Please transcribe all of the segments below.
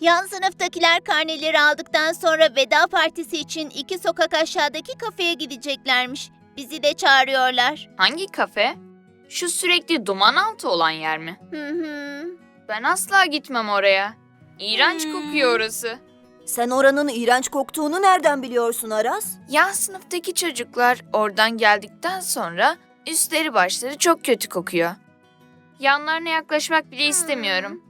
Yan sınıftakiler karneleri aldıktan sonra veda partisi için iki sokak aşağıdaki kafeye gideceklermiş. Bizi de çağırıyorlar. Hangi kafe? Şu sürekli duman altı olan yer mi? Hı hı. Ben asla gitmem oraya. İğrenç Hmm. kokuyor orası. Sen oranın iğrenç koktuğunu nereden biliyorsun Aras? Yan sınıftaki çocuklar oradan geldikten sonra üstleri başları çok kötü kokuyor. Yanlarına yaklaşmak bile istemiyorum.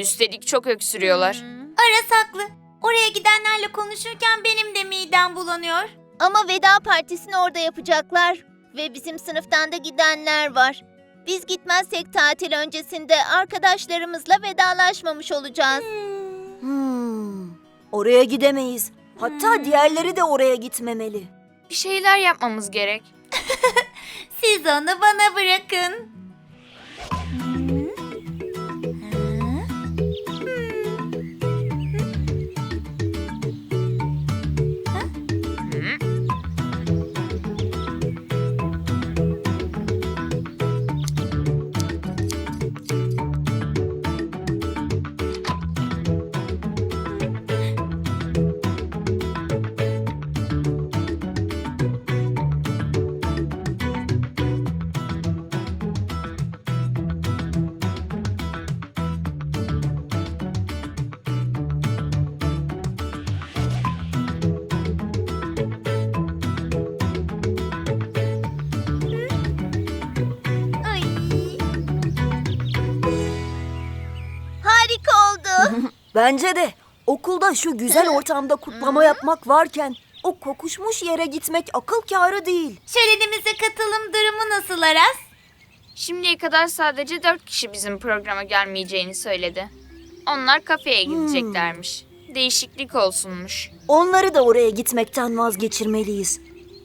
Üstelik çok öksürüyorlar. Hmm. Aras haklı. Oraya gidenlerle konuşurken benim de midem bulanıyor. Ama veda partisini orada yapacaklar. Ve bizim sınıftan da gidenler var. Biz gitmezsek tatil öncesinde arkadaşlarımızla vedalaşmamış olacağız. Hmm, oraya gidemeyiz. Hatta diğerleri de oraya gitmemeli. Bir şeyler yapmamız gerek. Siz onu bana bırakın. Bence de okulda şu güzel ortamda kutlama yapmak varken o kokuşmuş yere gitmek akıl kârı değil. Şölenimize katılım durumu nasıl Aras? Şimdiye kadar sadece dört kişi bizim programa gelmeyeceğini söyledi. Onlar kafeye gideceklermiş. Değişiklik olsunmuş. Onları da oraya gitmekten vazgeçirmeliyiz.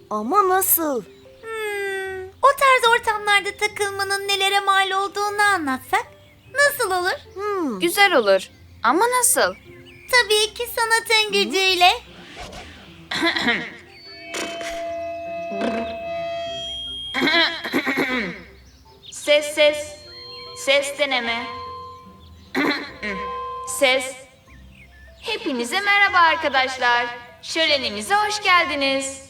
Ama nasıl? Hmm, o tarz ortamlarda takılmanın nelere mal olduğunu anlatsak nasıl olur? Hmm, Güzel olur. Ama nasıl? Tabii ki sanatın gücüyle. Ses ses. Ses deneme. ses. Hepinize merhaba arkadaşlar. Şölenimize hoş geldiniz.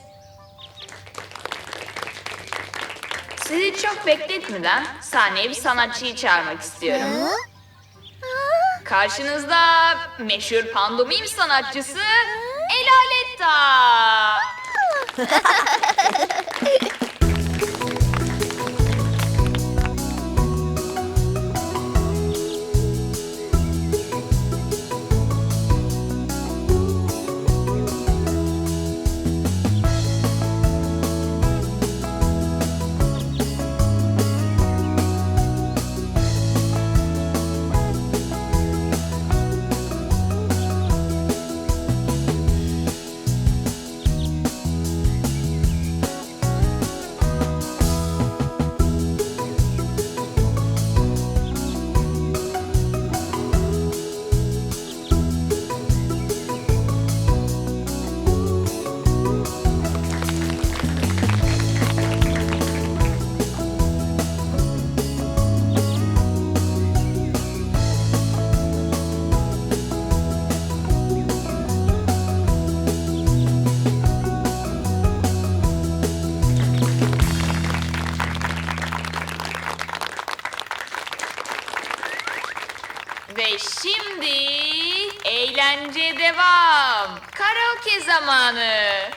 Sizi çok bekletmeden sahneye bir sanatçıyı çağırmak istiyorum. Karşınızda meşhur pandomim sanatçısı Elaletta. Ve şimdi eğlence devam. Karaoke zamanı.